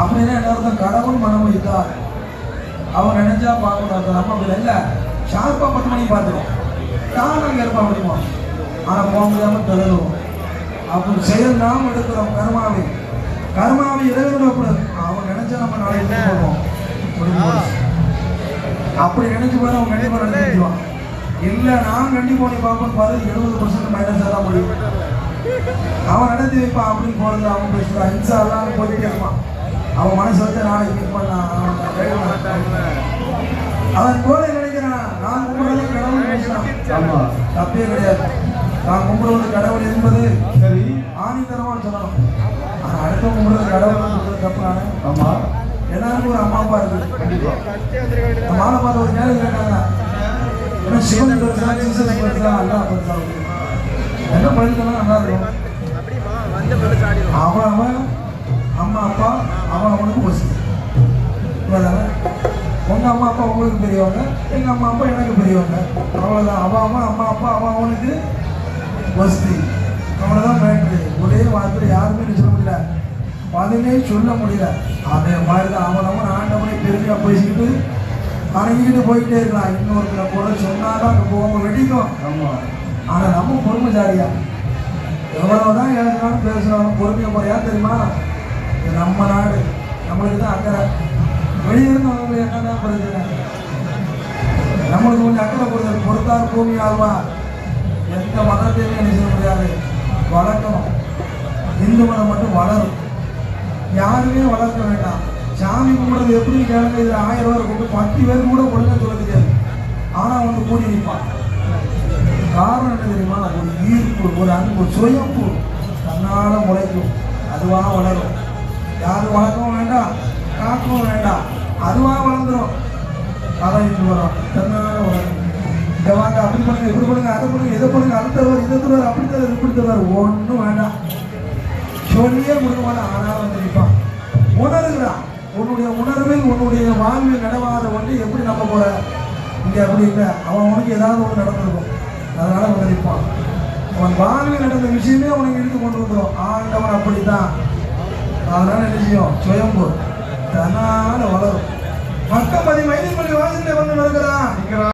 அப்படின்னா என்ன அர்த்தம் கடவுள் மனம் வைத்தார். அவன் நினைச்சா பார்க்கணும் நம்ம அப்படி இல்லை ஷார்ப்பா பத்து மணிக்கு பார்த்துருவோம் தான் அங்கே இருப்பா முடியுமா? ஆனால் போக முடியாமல் தருவோம் அப்படி செயல் நாம் எடுக்கிறோம் கர்மாவை. கர்மாவை இறைவனக்கூடாது அவன் நினைச்சா நம்ம நாளை என்ன பண்ணுவோம் அப்படி நினைச்சு பாரு அவன் கண்டிப்பாக நடந்துக்குவான் இல்லை நான் கண்டிப்பாக நீ பார்ப்போம் பாரு எழுபது பர்சன்ட் மைனஸாக தான் முடியும். அவன் நடத்தி வைப்பான் அப்படின்னு போறது அவன் பேசுறான். இன்சா எல்லாம் போயிட்டே இருப்பான். அவன் மனசு வச்சு நாளைக்கு மீட் பண்ணான் அவன் போல நினைக்கிறான் நான் கும்பிடுறது கடவுள் ஆமா. தப்பே கிடையாது. நான் கும்பிடுவது கடவுள் என்பது சரி. ஆணித்தரமா சொல்லணும். ஆனா அடுத்த கும்பிடுறது கடவுள் சொல்றது தப்பு நானே ஆமா. எல்லாருக்கும் ஒரு அம்மா அப்பா இருக்கு கண்டிப்பா. இந்த மாலை பார்த்து ஒரு கேள்வி கேட்டாங்க ஏன்னா சிவன் பெருசா ஜீசஸ் பெருசா அல்லா பெருசா என்ன படிக்கணும் நல்லா இருக்கும்? அவன் அவன் அம்மா அப்பா அவன் அவனுக்கு வசதி இவ்வளவுதானே? உங்க அம்மா அப்பா உங்களுக்கு பெரியவங்க. எங்க அம்மா அப்பா எனக்கு பெரியவங்க. அவ்வளவுதான். அவன் அவன் அம்மா அப்பா அவன் அவனுக்கு வசதி அவ்வளவுதான் மேட்ரு ஒரே வார்த்தை யாருமே சொல்ல முடியல? பதிலே சொல்ல முடியல. அதே மாதிரி தான் அவன் அவன் ஆண்டவனை பெருமையா பேசிக்கிட்டு அடங்கிக்கிட்டு போயிட்டே இருக்கலாம் இன்னொருத்தரை கூட சொன்னாதான் அங்கே போக வெடிக்கும் ஆமா. ஆனா நம்ம பொறுமைசாலியா? எவ்வளவுதான் எழுதினாலும் பேசுனாலும் பொறுமையா போறியா தெரியுமா? இது நம்ம நாடு. நம்மளுக்கு தான் அக்கறை. வெளியிருந்தவங்களுக்கு என்னதான் பிரச்சனை நம்மளுக்கு கொஞ்சம் அக்கறை பொறுத்தது பொறுத்தார் பூமி ஆழ்வா. எந்த மதத்தையும் என்ன செய்ய முடியாது. வளர்க்கணும். இந்து மதம் மட்டும் வளரும். யாருமே வளர்க்க வேண்டாம். சாமி கும்பிட்றது எப்படி? கேளுங்க இதில் ஆயிரம் ரூபாய் கொண்டு பத்து பேர் கூட ஒழுங்கா சொல்ல தெரியாது ஆனால் வந்து கூடி நிற்பான். காரணம் என்ன தெரியுமா? ஒரு ஈர்ப்பு ஒரு அன்பு ஒரு தன்னால் முளைக்கும். அதுவாக வளரும். யாரும் வளர்க்கவும் வேண்டாம் காக்கவும் வேண்டாம். அதுவாக வளர்ந்துரும். அதான் இது வரும். தன்னால வளரும் இதை வாங்க அப்படி பண்ணுங்க இப்படி பண்ணுங்க அதை பண்ணுங்க இதை பண்ணுங்க அதை தருவார் இதை தருவார் அப்படி தருவார் இப்படி தருவார். ஒன்றும் வேண்டாம். சொல்லியே கொடுக்க மாட்டான் ஆனால் வந்து நிற்பான். உணர்கிறான். உன்னுடைய உணர்வில் உன்னுடைய வாழ்வில் நடவாத ஒன்று எப்படி நம்ப போற? இங்கே அப்படி இல்லை. அவன் உனக்கு ஏதாவது ஒன்று நடந்திருக்கும். அதனால வந்து நிற்பான். அவன் வாழ்வில் நடந்த விஷயமே உனக்கு இழுத்து கொண்டு வந்துடும் ஆண்டவன் அப்படித்தான். அதனால என்ன செய்யும் சுயம்பு. தன்னால வளரும். மக்கள் மதி மைதில் மொழி வாசலை வந்து நடக்கிறான்.